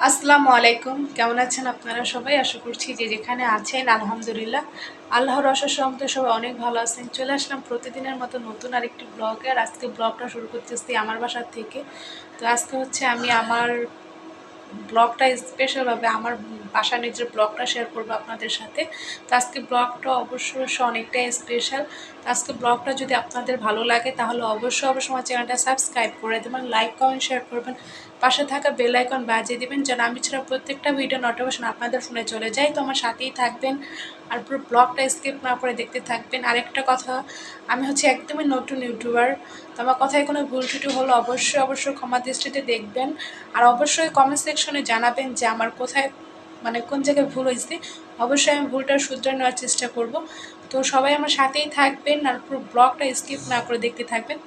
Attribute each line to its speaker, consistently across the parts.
Speaker 1: আসসালামু আলাইকুম। কেমন আছেন আপনারা সবাই? আশা করছি যে যেখানে আছেন, আলহামদুলিল্লাহ। আল্লাহর অশেষ রহমতে সবাই অনেক ভালো আছেন। চলে আসলাম প্রতিদিনের মতো নতুন আরেকটি ব্লগে। আর আজকে ব্লগটা শুরু করতে করতেছি আমার বাসার থেকে। তো আজকে হচ্ছে আমি আমার ব্লগটা স্পেশালভাবে আমার বাসার নিজের ব্লগটা শেয়ার করব আপনাদের সাথে। তো আজকে ব্লগটা অবশ্য অনেকটাই স্পেশাল তো আজকে ব্লগটা যদি আপনাদের ভালো লাগে, তাহলে অবশ্যই অবশ্যই আমার চ্যানেলটা সাবস্ক্রাইব করে দেবেন লাইক কমেন্ট শেয়ার করবেন। পাশে থাকা বেল আইকন বাজিয়ে দেবেন, যেন আমি ছাড়া প্রত্যেকটা ভিডিও নোটিফিকেশন আপনাদের ফোনে চলে যায়। তো আমার সাথেই থাকবেন, আর পুরো ব্লগটা স্কিপ না করে দেখতে থাকবেন। আরেকটা কথা, আমি হচ্ছে একদমই নতুন ইউটিউবার তো আমার কথায় কোনো ভুল টুটি হলো অবশ্যই অবশ্যই ক্ষমা দৃষ্টিতে দেখবেন। আর অবশ্যই কমেন্ট সেকশনে জানাবেন যে আমার কোথায় মানে কোন জায়গায় ভুল হয়েছে, অবশ্যই আমি ভুলটা শুধরে নেওয়ার চেষ্টা করব। তো সবাই আমার সাথেই থাকবেন আর পুরো ব্লগটা স্কিপ না করে দেখতে থাকবেন।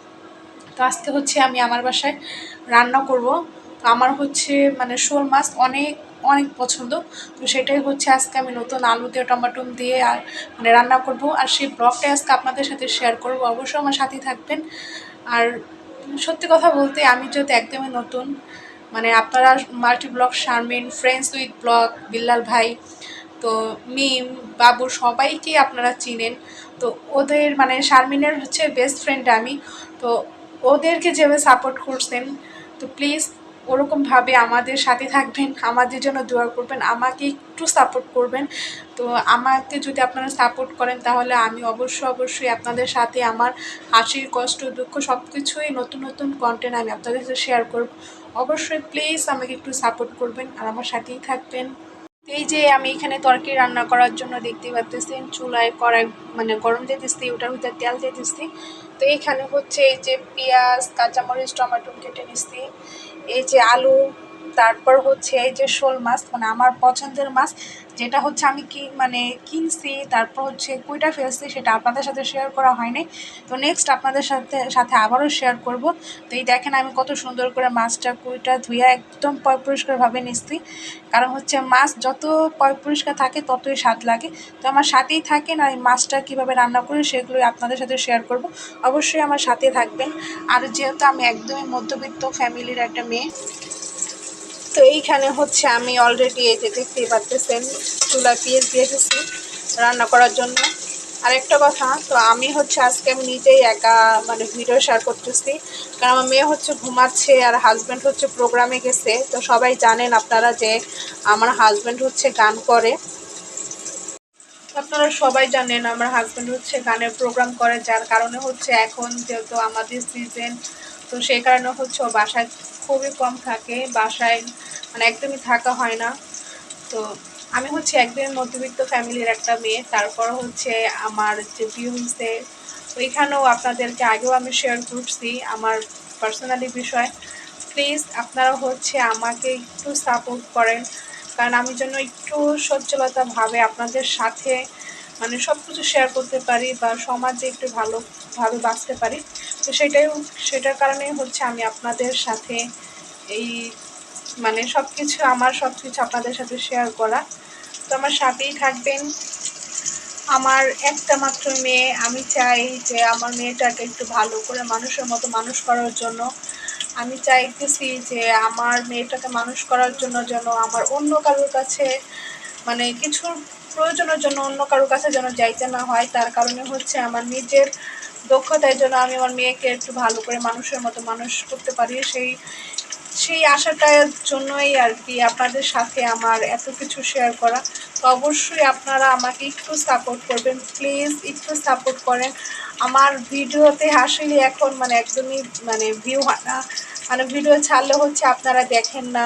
Speaker 1: তো আজকে হচ্ছে আমি আমার বাসায় রান্না করব। তো আমার হচ্ছে মানে শোল মাছ অনেক অনেক পছন্দ। তো সেটাই হচ্ছে আজকে আমি নতুন আলু দিয়ে টমাটো দিয়ে আর মানে রান্না করব। আর সেই ব্লগটাই আজকে আপনাদের সাথে শেয়ার করব। অবশ্যই আমার সাথেই থাকবেন। আর সত্যি কথা বলতে আমি যদি একদমই নতুন মানে আপনারা multi blog Sharmin friends with blog Billal ভাই, তো মিম বাবু সবাইকে আপনারা চিনেন। তো ওদের মানে শারমিনের হচ্ছে বেস্ট ফ্রেন্ড আমি। তো ওদেরকে যেভাবে সাপোর্ট করছেন, তো প্লিজ ওরকমভাবে আমাদের সাথে থাকবেন, আমাদের জন্য দোয়া করবেন, আমাকে একটু সাপোর্ট করবেন। তো আমাকে যদি আপনারা সাপোর্ট করেন, তাহলে আমি অবশ্যই অবশ্যই আপনাদের সাথে আমার হাসির, কষ্ট, দুঃখ সব কিছুই নতুন নতুন কন্টেন্ট আমি আপনাদের সাথে শেয়ার করব। অবশ্যই প্লিজ আমাকে একটু সাপোর্ট করবেন আর আমার সাথেই থাকবেন। এই যে আমি এখানে তরকি রান্না করার জন্য দেখতে পাচ্তেছেন চুলায় কড়াই মানে গরম দিয়ে দিতেছি, ওটার ভিতরে তেল দিয়ে দিচ্ছি তো এইখানে হচ্ছে এই যে পেঁয়াজ, কাঁচামরিচ, টমেটো কেটে নিচ্ছি এই যে আলু তারপর হচ্ছে এই যে শোল মাছ মানে আমার পছন্দের মাছ, যেটা হচ্ছে আমি কি মানে কিনছি, তারপর হচ্ছে কুইটা ফেলছি, সেটা আপনাদের সাথে শেয়ার করা হয়নি। তো নেক্সট আপনাদের সাথে সাথে আবারও শেয়ার করব। তো এই দেখেন আমি কত সুন্দর করে মাছটা, কুইটা ধুয়ে একদম পয় পরিষ্কারভাবে নিচ্ছি। কারণ হচ্ছে মাছ যত পয় পরিষ্কার থাকে, ততই স্বাদ লাগে। তো আমার সাথেই থাকেন আর এই মাছটা কীভাবে রান্না করি, সেগুলোই আপনাদের সাথে শেয়ার করব। অবশ্যই আমার সাথে থাকবেন। আর যেহেতু আমি একদমই মধ্যবিত্ত ফ্যামিলির একটা মেয়ে তো এইখানে হচ্ছে আমি অলরেডি এই যে দেখতেই পারতেছেন চুলা পিঁয়াজ দিয়ে দিচ্ছি রান্না করার জন্য। আরেকটা কথা, তো আমি হচ্ছে আজকে আমি নিজেই একা মানে ভিডিও শেয়ার করতেছি। কারণ আমার মেয়ে হচ্ছে ঘুমাচ্ছে আর হাজব্যান্ড হচ্ছে প্রোগ্রামে গেছে। তো সবাই জানেন আপনারা যে আমার হাজব্যান্ড হচ্ছে গান করে। আপনারা সবাই জানেন আমার হাজব্যান্ড হচ্ছে গানের প্রোগ্রাম করে, যার কারণে হচ্ছে এখন যেহেতু আমাদের সিজন তো সেই কারণে হচ্ছে বাসায় খুবই কম থাকে, বাসায় মানে একদমই থাকা হয় না। তো আমি হচ্ছে একদমই মধ্যবিত্ত ফ্যামিলির একটা মেয়ে, তারপর হচ্ছে আমার যে ভিউ হচ্ছে ওইখানেও আপনাদেরকে আগেও আমি শেয়ার করছি আমার পার্সোনালি বিষয়। প্লিজ আপনারা হচ্ছে আমাকে একটু সাপোর্ট করেন, কারণ আমি যেন একটু সচ্ছলতাভাবে আপনাদের সাথে মানে সব কিছু শেয়ার করতে পারি বা সমাজে একটু ভালোভাবে বাঁচতে পারি। তো সেটাই সেটার কারণেই হচ্ছে আমি আপনাদের সাথে এই মানে সব কিছু আমার সব কিছু আপনাদের সাথে শেয়ার করা। তো আমার সাথেই থাকবেন। আমার একটা মাত্র মেয়ে, আমি চাই যে আমার মেয়েটাকে একটু ভালো করে মানুষের মতো মানুষ করার জন্য। আমি চাইতেছি যে আমার মেয়েটাকে মানুষ করার জন্য যেন আমার অন্য কারোর কাছে মানে কিছুর প্রয়োজনের জন্য অন্য কারোর কাছে যেন যাইতে না হয়। তার কারণে হচ্ছে আমার নিজের দক্ষতায় জন্য আমি আমার মেয়েকে একটু ভালো করে মানুষের মতো মানুষ করতে পারি। সেই সেই আশাটার জন্যই আর কি আপনাদের সাথে আমার এত কিছু শেয়ার করা। তো অবশ্যই আপনারা আমাকে একটু সাপোর্ট করবেন। প্লিজ একটু সাপোর্ট করেন। আমার ভিডিওতে আসলে এখন মানে একদমই মানে ভিউ হয় না। মানে ভিডিও ছাড়লে হচ্ছে আপনারা দেখেন না।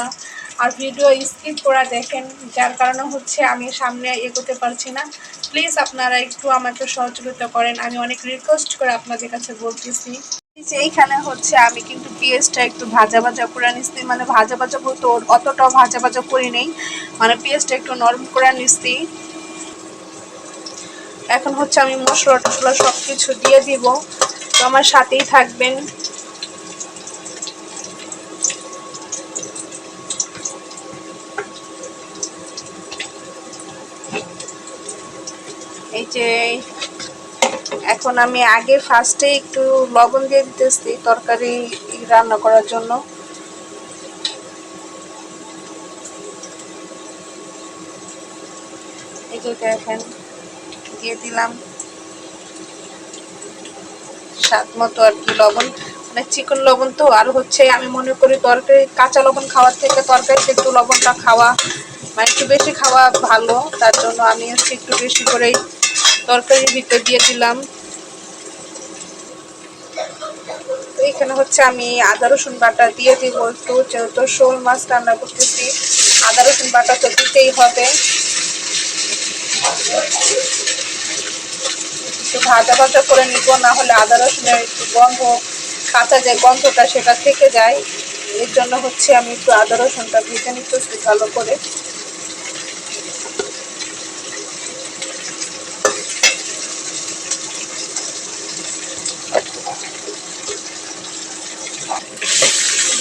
Speaker 1: আর ভিডিও স্কিপ করা দেখেন, যার কারণে হচ্ছে আমি সামনে এগোতে পারছি না। প্লিজ আপনারা একটু আমাকে সহযোগিতা করেন, আমি অনেক রিকোয়েস্ট করে আপনাদের কাছে বলতেছি। এইখানে হচ্ছে আমি কিন্তু পেঁয়াজটা একটু ভাজা ভাজা করে নিচ্ছি মানে ভাজা ভাজা বলতে অতটাও ভাজা ভাজা করি নেই মানে পেঁয়াজটা একটু নরম করে নিচ্ছি। এখন হচ্ছে আমি মশলা টসলা সব কিছু দিয়ে দিব, তো আমার সাথেই থাকবেন। যে এখন আমি আগে ফার্স্টে একটু লবণ দিয়ে দিতেছি তরকারি রান্না করার জন্য। এই দেখেন দিয়ে দিলাম। স্বাদ মতো আর কি লবণ। মানে চিকন লবণ তো, আর হচ্ছে আমি মনে করি তরকারি, কাঁচা লবণ খাওয়ার থেকে তরকারি একটু লবণটা খাওয়া মানে একটু বেশি খাওয়া ভালো, তার জন্য আমি হচ্ছে একটু বেশি করেই তরকারির ভিতরে দিয়ে দিলাম। এখানে হচ্ছে আমি আদা, রসুন বাটা দিয়ে দিব একটু, যেহেতু শোল মাছ রান্না করতেছি। আদা, রসুন বাটা তো দিতেই হবে। ভাজা ভাজা করে নিব, না হলে আদা, রসুনের একটু গন্ধ, কাঁচা যে গন্ধটা সেটা থেকে যায়। এর জন্য হচ্ছে আমি একটু আদা, রসুনটা ভেজে নিতেছি ভালো করে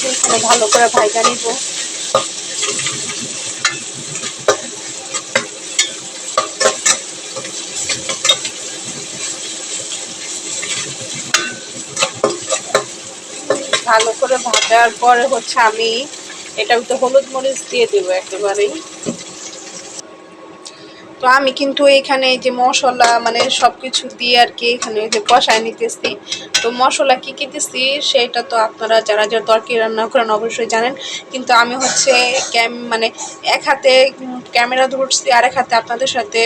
Speaker 1: এখানে ভালো করে ভাজা নিব। ভালো করে ভাজার পরে হচ্ছে আমি এটা তো হলুদ মরিচ দিয়ে দেবো একেবারেই। তো আমি কিন্তু এখানে যে মশলা মানে সব কিছু দিয়ে আর কি এখানে যে কষায় নিতেছি। তো মশলা কী কি দিচ্ছি সেটা তো আপনারা যারা যারা তরকারি রান্না করেন অবশ্যই জানেন। কিন্তু আমি হচ্ছে ক্যাম মানে এক হাতে ক্যামেরা ধরছি আর এক হাতে আপনাদের সাথে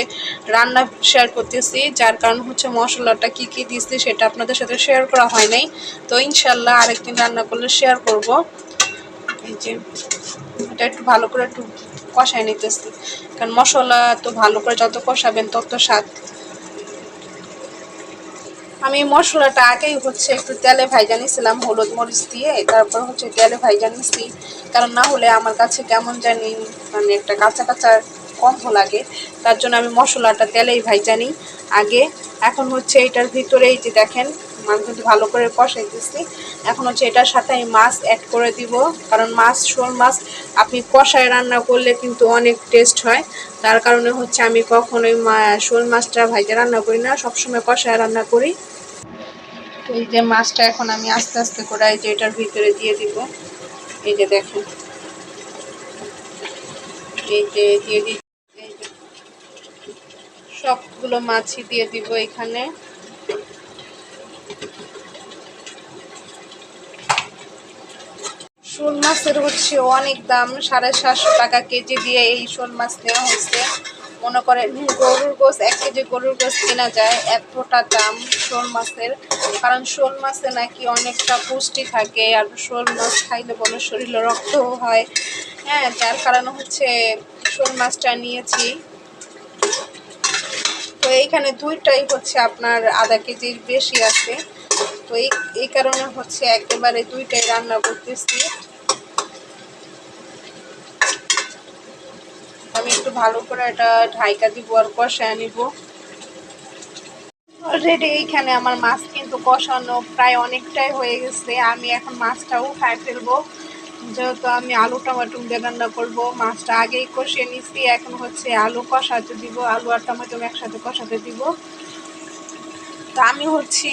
Speaker 1: রান্না শেয়ার করতেছি, যার কারণ হচ্ছে মশলাটা কি কি দিচ্ছি সেটা আপনাদের সাথে শেয়ার করা হয় নাই। তো ইনশাল্লাহ আরেকদিন রান্না করলে শেয়ার করব। এই যে এটা একটু ভালো করে একটু কষায় নিতেছি। কারণ মশলা তো ভালো করে যত কষাবেন তত স্বাদ। আমি মশলাটা আগেই হচ্ছে একটু তেলে ভাইজা নিয়েছিলাম হলুদ মরিচ দিয়ে, তারপর হচ্ছে তেলে ভাইজা নিচ্ছি কারণ না হলে আমার কাছে কেমন জানি মানে একটা কাঁচা কাঁচা গন্ধ লাগে, তার জন্য আমি মশলাটা তেলেই ভাইজা নিই। আগে, এখন হচ্ছে এটার ভিতরেই যে দেখেন কিন্তু ভালো করে কষাইতেছি এখন হচ্ছে এটার সাথে আমি মাছ অ্যাড করে দিব। কারণ মাছ, শোল মাছ আপনি কষায় রান্না করলে কিন্তু অনেক টেস্ট হয়। তার কারণে হচ্ছে আমি কখনোই শোল মাছটা ভাইজা রান্না করি না, সবসময় কষায় রান্না করি। তো এই যে মাছটা এখন আমি আস্তে আস্তে করে এই যে এটার ভিতরে দিয়ে দিব। এই যে দেখেন। এই যে দিয়ে দিই সবগুলো মাছই দিয়ে দিব এখানে। শোল মাছের হচ্ছে অনেক দাম, সাড়ে সাতশো টাকা কেজি দিয়ে এই শোল মাছ নেওয়া হয়েছে মনে করেন গরুর গোস এক কেজি গরুর গোস কেনা যায়, এতটা দাম শোল মাছের। কারণ শোল মাছে নাকি অনেকটা পুষ্টি থাকে, আর শোল মাছ খাইলে বলে শরীরে রক্তও হয়। হ্যাঁ যার কারণে হচ্ছে শোল মাছটা নিয়েছি। তো এইখানে দুইটাই হচ্ছে আপনার আধা কেজির বেশি আছে। তো এই কারণে হচ্ছে একেবারে দুইটাই রান্না করতেছি। আমি একটু ভালো করে এটা ঢাইকা দিব, আর কষায় নিব। অলরেডি এইখানে আমার মাছ কিন্তু কষানো প্রায় অনেকটাই হয়ে গেছে। আমি এখন মাছটাও খাই ফেলব। যেহেতু আমি আলু টমেটো দিয়ে রান্না করব, মাছটা আগেই কষিয়ে নিচ্ছি এখন হচ্ছে আলু কষাতে দিব, আলু আর টমেটো একসাথে কষাতে দিব। তো আমি হচ্ছে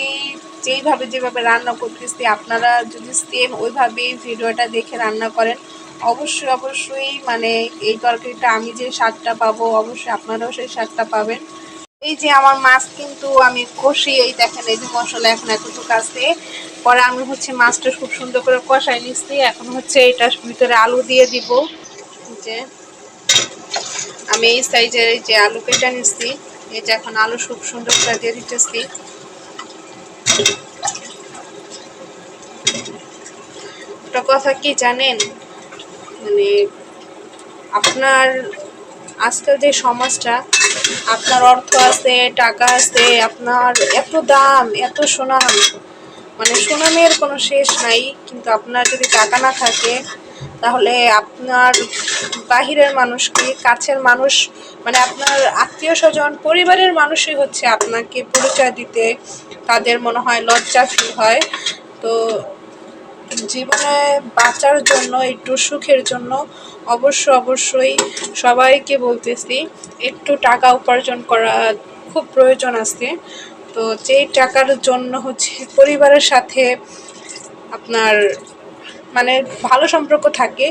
Speaker 1: যেইভাবে যেভাবে রান্না করতেছি, আপনারা যদি সেম ওইভাবেই ভিডিওটা দেখে রান্না করেন অবশ্যই অবশ্যই মানে এই তরকারিটা আমি যে স্বাদটা পাবো, অবশ্যই আপনারাও সেই স্বাদটা পাবেন। এই যে আমার মাছ কিন্তু আমি কষি, এই দেখেন, এই যে মশলা এখন এতটুকু আছে। পরে আমি হচ্ছে মাছটা খুব সুন্দর করে কষাই নিচ্ছি। এখন হচ্ছে এটার ভিতরে আলু দিয়ে দিব। যে আমি এই সাইজের এই যে আলু কেটে নিচ্ছি। এই যে এখন আলু খুব সুন্দর করে দিয়ে দিতেছি। একটা কথা কি জানেন? মানে আপনার আজকাল যে সমাজটা, আপনার অর্থ আছে, টাকা আছে, আপনার এত দাম, এত সুনাম। মানে সুনামের কোনো শেষ নাই, কিন্তু আপনার যদি টাকা না থাকে, তাহলে আপনার বাহিরের মানুষ কি, কাছের মানুষ মানে আপনার আত্মীয় স্বজন, পরিবারের মানুষই হচ্ছে আপনাকে পরিচয় দিতে, তাদের মনে হয় লজ্জা ফিল হয়। তো জীবনে বাঁচার জন্য, একটু সুখের জন্য অবশ্য অবশ্যই সবাইকে বলতেছি, একটু টাকা উপার্জন করা খুব প্রয়োজন আছে। তো যেই টাকার জন্য হচ্ছে পরিবারের সাথে আপনার মানে ভালো সম্পর্ক থাকে,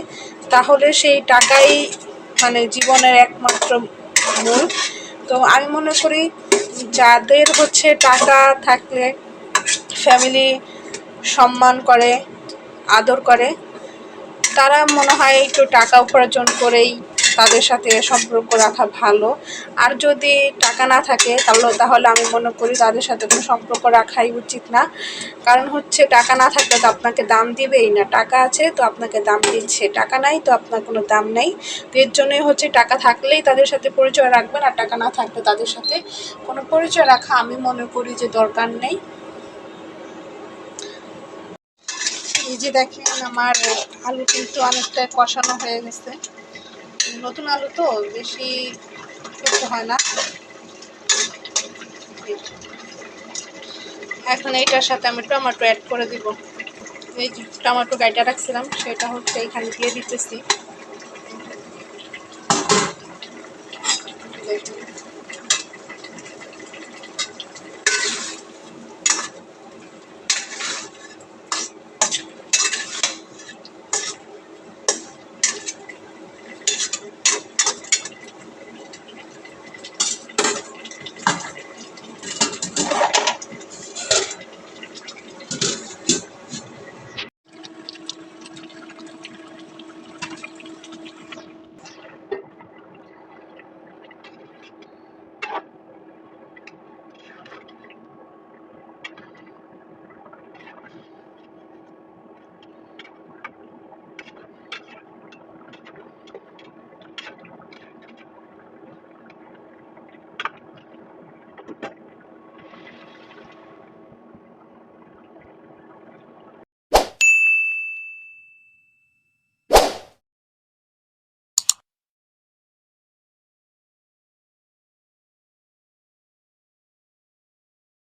Speaker 1: তাহলে সেই টাকাই মানে জীবনের একমাত্র মূল। তো আমি মনে করি যাদের হচ্ছে টাকা থাকলে ফ্যামিলি সম্মান করে আদর করে। তারা মনে হয় একটু টাকা উপার্জন করেই তাদের সাথে সম্পর্ক রাখা ভালো। আর যদি টাকা না থাকে, তাহলে তাহলে আমি মনে করি তাদের সাথে কোনো সম্পর্ক রাখাই উচিত না। কারণ হচ্ছে, টাকা না থাকলে তো আপনাকে দাম দিবেই না। টাকা আছে, তো আপনাকে দাম দিচ্ছে। টাকা নাই, তো আপনার কোনো দাম নেই। তো এর জন্যই হচ্ছে, টাকা থাকলেই তাদের সাথে পরিচয় রাখবেন। আর টাকা না থাকলে তাদের সাথে কোনো পরিচয় রাখা আমি মনে করি যে দরকার নেই। এই যে দেখেন আমার আলু কিন্তু অনেকটা কষানো হয়ে গেছে। নতুন আলু তো, বেশি করতে হয় না। এখন এইটার সাথে আমি টমেটো অ্যাড করে দিব। এই যে টমেটো গাইটা রাখছিলাম, সেটা হচ্ছে এখানে দিয়ে দিতেছি।